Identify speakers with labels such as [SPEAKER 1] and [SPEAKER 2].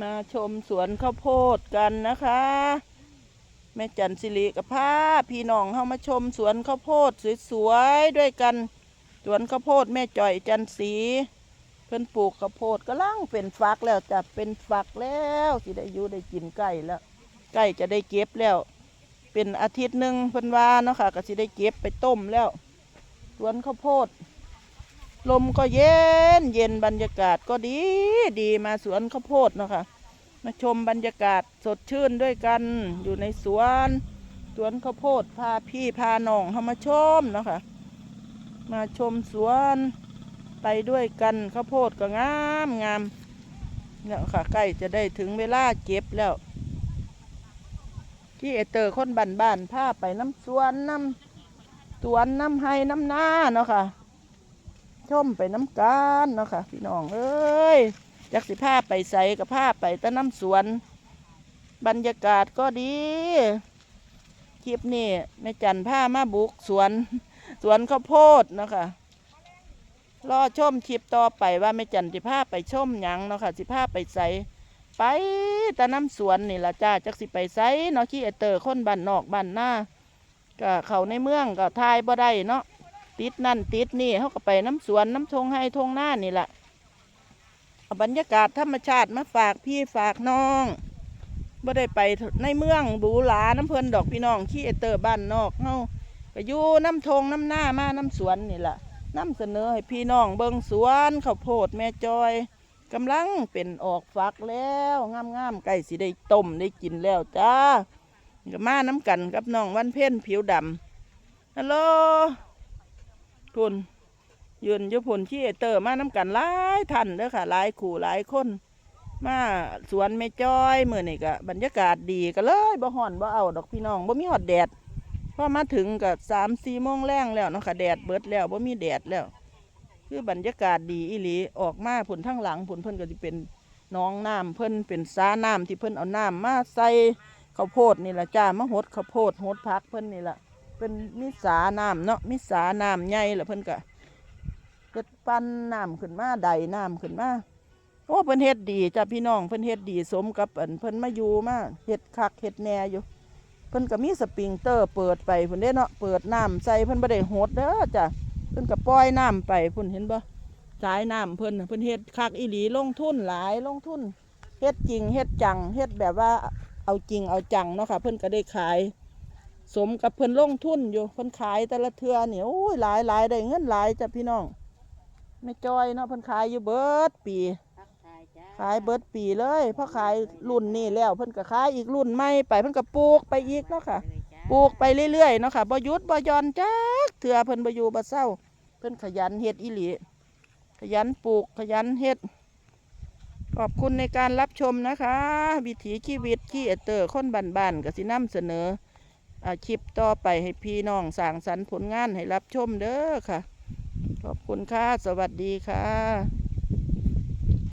[SPEAKER 1] มาชมสวนข้าวโพดกันนะคะ แม่จันสิริกับพาพี่น้องเข้ามาชมสวนข้าวโพดสวยๆด้วยกัน สวนข้าวโพดแม่จ่อยจันสีเพิ่นปลูกข้าวโพดก็ลังเป็นฝักแล้วจะเป็นฝักแล้วสิได้อยู่ได้กินใกล้แล้วใกล้จะได้เก็บแล้ว เป็นอาทิตย์หนึ่งเพิ่นว่าเนาะค่ะก็สิได้เก็บไปต้มแล้ว สวนข้าวโพด ลมก็เย็นเย็นบรรยากาศก็ดีดีมาสวนข้าวโพดเนาะค่ะมาชมบรรยากาศสดชื่นด้วยกันอยู่ในสวนสวนข้าวโพดพาพี่พาน้องเข้ามาชมเนาะค่ะมาชมสวนไปด้วยกันข้าวโพดก็งามงามเนี่ยค่ะใกล้จะได้ถึงเวลาเก็บแล้ว ที่เอเตอร์คนบ้านบ้านพาไปน้ำสวนน้ำสวนน้ำไห้น้ำนาเนาะค่ะ ชมไปน้ำกันเนาะค่ะพี่น้องเอ้ยจักสิผ้าไปใส่กับผ้าไปตะน้ำสวน บรรยากาศก็ดีคลิปนี้แม่จันผ้ามาบุกสวน สวนข้าวโพดเนาะค่ะรอชมคลิปต่อไปว่าแม่จันสิผ้าไปชมหยังเนาะค่ะสิผ้าไปใส่ไปตะน้ำสวนนี่ละจ้าจักสิไปใส่เนาะขี้เอเตอร์คนบ้านนอกบ้านหน้าก็เขาในเมืองก็ทายบ่ได้เนาะ ติดนั่นติดนี่เขาก็ไปน้ำสวนน้ำทงให้ทงหน้านี่แหละเอาบรรยากาศธรรมชาติมาฝากพี่ฝากน้องบ่ได้ไปในเมืองบูหลาน้ำเพลินดอกพี่น้องขี้เอเตอร์บ้านนอกเฮาก็อยู่น้ำทงน้ำหน้ามาน้ำสวนนี่แหละน้ำเสนอให้พี่น้องเบิงสวนข้าวโพดแม่จอยกำลังเป็นออกฝักแล้วงามๆใกล้สิได้ต้มได้กินแล้วจ้าก็มาน้ำกันกับน้องวันเพ็ญผิวดำฮัลโหล ทุนยืนยู่ผลที่เตอร์มาน้ำกันหลายท่านเด้อค่ะหลายขู่หลายคนมาสวนไม่จ้อยมือนี่ก็บรรยากาศดีก็เลยบ่ห่อนบ่เอาดอกพี่น้องบ่มีหอดแดดพอมาถึงก็สามสี่โมงแรงแล้วเนาะค่ะแดดเบิดแล้วบ่มีแดดแล้ว คือบรรยากาศดีอีหลีออกมาผลทั้งหลังผลเพิ่นก็จะเป็นน้องน้ำเพิ่นเป็นสาน้ำที่เพิ่นเอาน้ำมาใส่ข้าวโพดนี่แหละจ้ามาหดข้าวโพดหดพักเพิ่นนี่แหละ เป็นมิสาน้ำเนาะมิสาน้ำใหญ่ละเพิ่นก็เกิดปั้นน้ำขึ้นมาใดน้ำขึ้นมาโอ้เพิ่นเฮ็ดดีจ้ะพี่น้องเพิ่นเฮ็ดดีสมกับอันเพิ่นมาอยู่มาเฮ็ดคักเฮ็ดแหน่อยู่เพิ่นก็มีสปริงเตอร์เปิดไปเพิ่นเด้เนาะเปิดน้ำใส่เพิ่นบ่ได้โหดเด้อจ้ะเพิ่นก็ปล่อยน้ำไปเพิ่นเห็นบ่สายน้ำเพิ่นน่ะเพิ่นเฮ็ดคักอีหลีลงทุนหลายลงทุนเฮ็ดจริงเฮ็ดจังเฮ็ดแบบว่าเอาจริงเอาจังเนาะค่ะเพิ่นก็ได้ขาย สมกับเพิ่นลงทุนอยู่เพิ่นขายแต่ละเทือเนี่ยโอ้ยหลายหลายได้เงินหลายจ้ะพี่น้องไม่จอยเนาะเพิ่นขายอยู่เบิดปี
[SPEAKER 2] ทักทายจ้า
[SPEAKER 1] ขายเบิดปีเลยพอขายรุ่นนี้แล้วเพิ่นก็ขายอีกรุ่นใหม่ไปเพิ่นก็ปลูกไปอีกเนาะค่ะ
[SPEAKER 2] เลยจ้า
[SPEAKER 1] ปลูกไปเรื่อยๆเนาะค่ะบ่หยุดบ่หย่อนจักเถื่อเพิ่นบ่อยู่บ่เศร้า เพิ่นขยันเฮ็ดอีหลีขยันปลูกขยันเฮ็ดขอบคุณในการรับชมนะคะ วิถีชีวิตที่เอเตอร์คนบ้านๆก็สินำเสนออา คลิปต่อไปให้พี่น้องสั่งสรรค์ผลงานให้รับชมเด้อค่ะ ขอบคุณค่ะ สวัสดีค่ะ